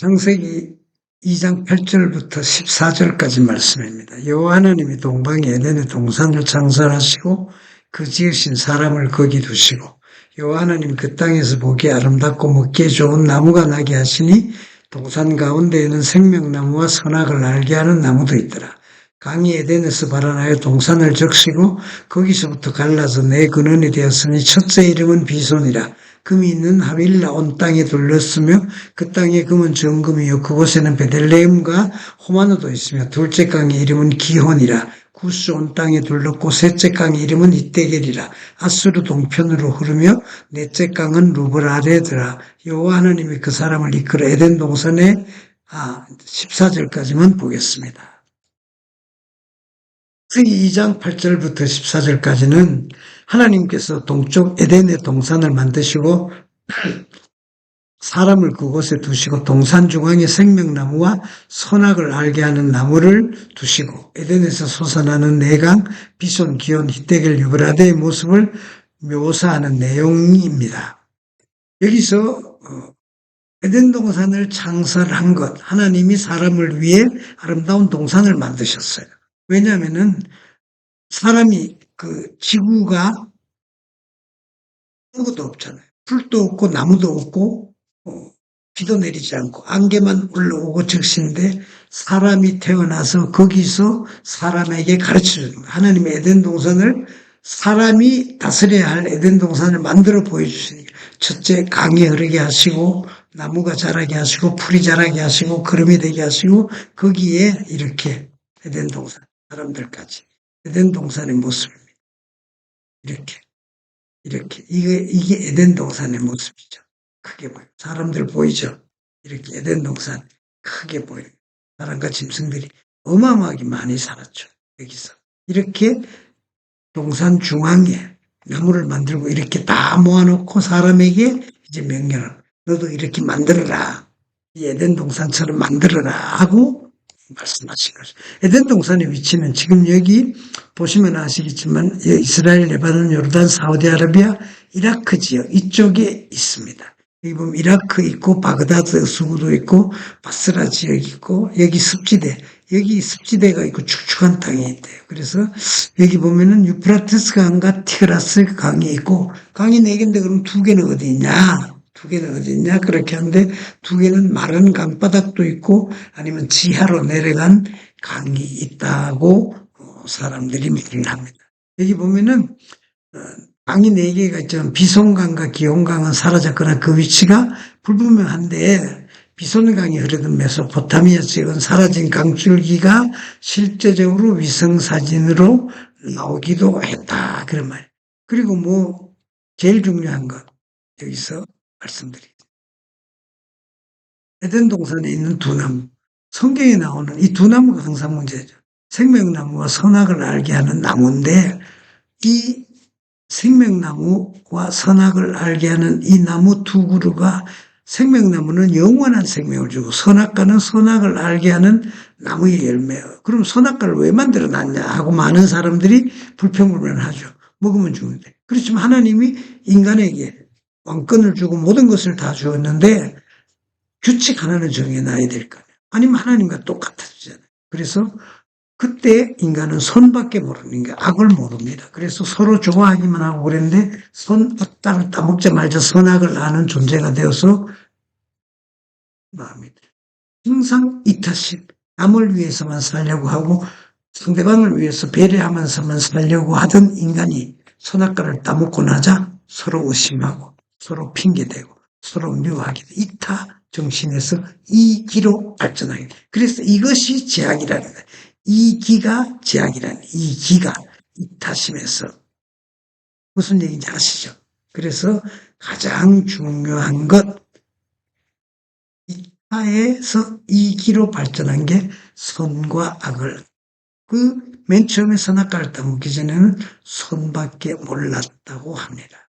창세기 2장 8절부터 14절까지 말씀입니다. 여호와 하나님이 동방에 에덴의 동산을 창설하시고 그 지으신 사람을 거기 두시고 여호와 하나님이 그 땅에서 보기에 아름답고 먹기에 좋은 나무가 나게 하시니 동산 가운데에는 생명나무와 선악을 알게 하는 나무도 있더라. 강이 에덴에서 발원하여 동산을 적시고 거기서부터 갈라서 내 근원이 되었으니 첫째 이름은 비손이라. 금이 있는 하윌라 온 땅에 둘렀으며 그 땅의 금은 정금이요. 그곳에는 베들레헴과 호마노도 있으며 둘째 강의 이름은 기혼이라. 구스 온 땅에 둘렀고 셋째 강의 이름은 이때겔이라. 아수르 동편으로 흐르며 넷째 강은 루블 아레드라. 여호와 하나님이 그 사람을 이끌어 에덴 동산에 아 14절까지만 보겠습니다. 창세기 2장 8절부터 14절까지는 하나님께서 동쪽 에덴의 동산을 만드시고 사람을 그곳에 두시고 동산 중앙에 생명나무와 선악을 알게 하는 나무를 두시고 에덴에서 솟아나는 내강, 비손, 기온, 히데겔, 유브라데의 모습을 묘사하는 내용입니다. 여기서 어, 에덴 동산을 창설한 것, 하나님이 사람을 위해 아름다운 동산을 만드셨어요. 왜냐하면은 사람이 그 지구가 아무것도 없잖아요. 풀도 없고 나무도 없고 어, 비도 내리지 않고 안개만 올라오고 즉시인데 사람이 태어나서 거기서 사람에게 거예요. 하나님의 에덴 동산을 사람이 다스려야 할 에덴 동산을 만들어 보여주시니까 첫째 강이 흐르게 하시고 나무가 자라게 하시고 풀이 자라게 하시고 걸음이 되게 하시고 거기에 이렇게 에덴 동산 사람들까지 에덴 동산의 모습입니다. 이렇게 이렇게 이게 이게 에덴 동산의 모습이죠. 크게 보여. 사람들 보이죠. 이렇게 에덴 동산 크게 보여. 사람과 짐승들이 어마어마하게 많이 살았죠. 여기서 이렇게 동산 중앙에 나무를 만들고 이렇게 다 모아놓고 사람에게 이제 명령을 너도 이렇게 만들어라. 이 에덴 동산처럼 만들어라 하고 말씀하신 거죠. 에덴 동산의 위치는 지금 여기 보시면 아시겠지만 이스라엘, 레바논, 요르단, 사우디아라비아, 이라크 지역 이쪽에 있습니다. 여기 보면 이라크 있고 바그다드 수구도 있고 바스라 지역 있고 여기 습지대 여기 습지대가 있고 축축한 땅이 있대요. 그래서 여기 보면은 유프라테스 강과 티그라스 강이 있고 강이 네 개인데 그럼 두 개는 어디 있냐? 두 개는 어디 있냐? 그렇게 하는데 두 개는 마른 강바닥도 있고 아니면 지하로 내려간 강이 있다고 어, 사람들이 얘기를 합니다. 여기 보면은 어, 강이 네 개가 있지만 비송강과 기온강은 사라졌거나 그 위치가 불분명한데 비손강이 흐르던 메소포타미아 지역은 사라진 강줄기가 실제적으로 위성 사진으로 나오기도 했다. 그런 말. 그리고 뭐 제일 중요한 것 여기서 말씀드리겠습니다. 에덴 동산에 있는 두 나무, 성경에 나오는 이 두 나무가 항상 문제죠. 생명나무와 선악을 알게 하는 나무인데 이 생명나무와 선악을 알게 하는 이 나무 두 그루가 생명나무는 영원한 생명을 주고 선악과는 선악을 알게 하는 나무의 열매예요. 그럼 선악과를 왜 만들어 놨냐 하고 많은 사람들이 불평불만 하죠. 먹으면 죽는데. 그렇지만 하나님이 인간에게 왕권을 주고 모든 것을 다 주었는데 규칙 하나는 정해놔야 될 거예요. 아니면 하나님과 똑같아지잖아요. 그래서 그때 인간은 선밖에 모르는 게 악을 모릅니다. 그래서 서로 좋아하기만 하고 그랬는데 선 악당을 따먹자 말자 선악을 아는 존재가 되어서 마음이 항상 이타심 남을 위해서만 살려고 하고 상대방을 위해서 배려하면서만 살려고 하던 인간이 선악과를 따먹고 나자 서로 의심하고 서로 핑계대고 서로 미워하게 돼. 이타 정신에서 이기로 발전하게 돼. 그래서 이것이 제약이라는 거예요. 이 기가 제약이라는 이 기가 이타심에서 무슨 얘기인지 아시죠? 그래서 가장 중요한 것 이타에서 이 기로 발전한 게 선과 악을 그 맨 처음에 선악과를 따먹기 전에는 손밖에 몰랐다고 합니다.